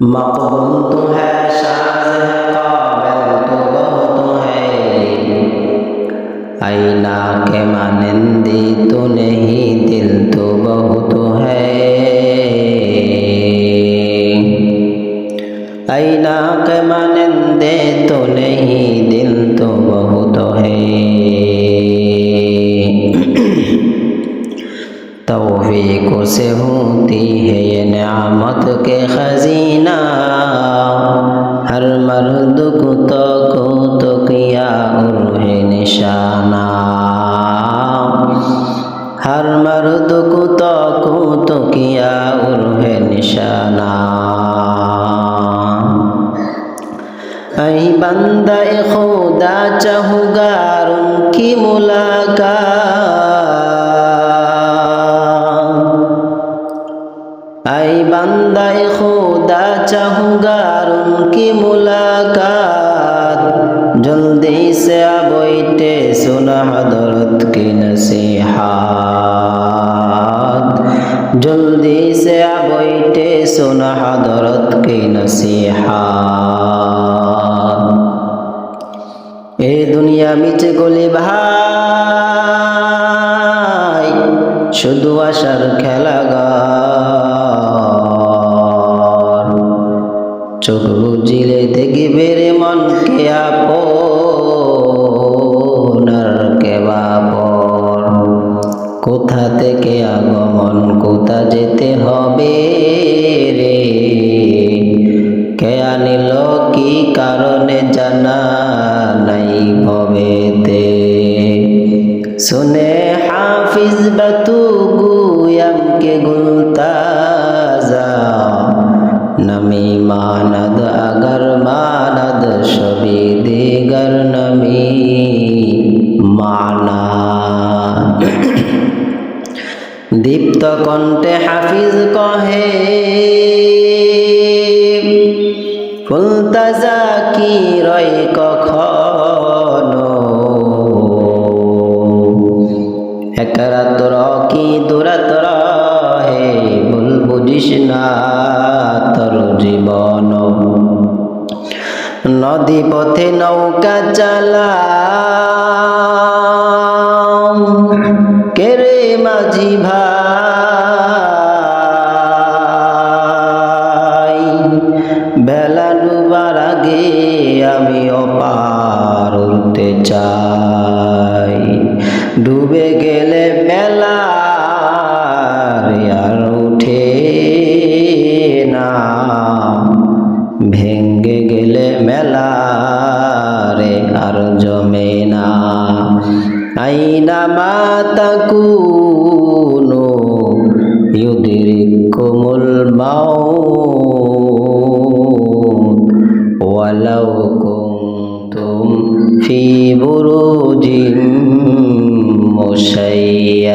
मकबूल तो है शाज है काबिल तो बहुत है आईना के मानंदी तो नहीं दिल तो बहुत है आईना के मानंदे तो नहीं توفیق سے ہوتی ہے یہ نعمت کے خزینہ ہر مرد کو تو کو تو کیا روح نشانہ ہر مرد کو تو کو تو کیا روح نشانہ اے بندہ خدا چاہو گا ان کی ملا আই বান্দাই খুদা চাহুগা কি মুলাকাত? জলদি সে আবইতে সোনা হদরত কি নসিহাত? জলদি সে আবইতে সোনা হদরত কি নসিহাত? এ দুনিয়া মিচে গলি ভাই, শুধু আশার খেলা গা চোখ বুঝিলে দেখবে রে মনকে আপনার কে বাপর কোথা থেকে আগমন, কোথা যেতে হবে রে? কে আনিল কি কারণে জানা নাই ভবেতে? শুনে হাফিজ বাতু দীপ্ত কণ্ঠে হাফিজ কহে ফুলতাজা কি রয় কখনো? একরা তোর কি দূরাত রহে ভুল বুঝিস না তোর জীবন। নদী পথে নৌকা চালা মাঝি ভাই বেলা ডুবার আগে আমি অপার উঠতে চাই। ডুবে গেলে বেলা আর উঠে না। ভেঙ্গে গেলে মেলা রে আর জমে না। আইনা মাতা কুনো ইউদিরিকুমুল মাউত ওয়ালাউ কুনতুম ফি বুরুজিম মুশাইয়া।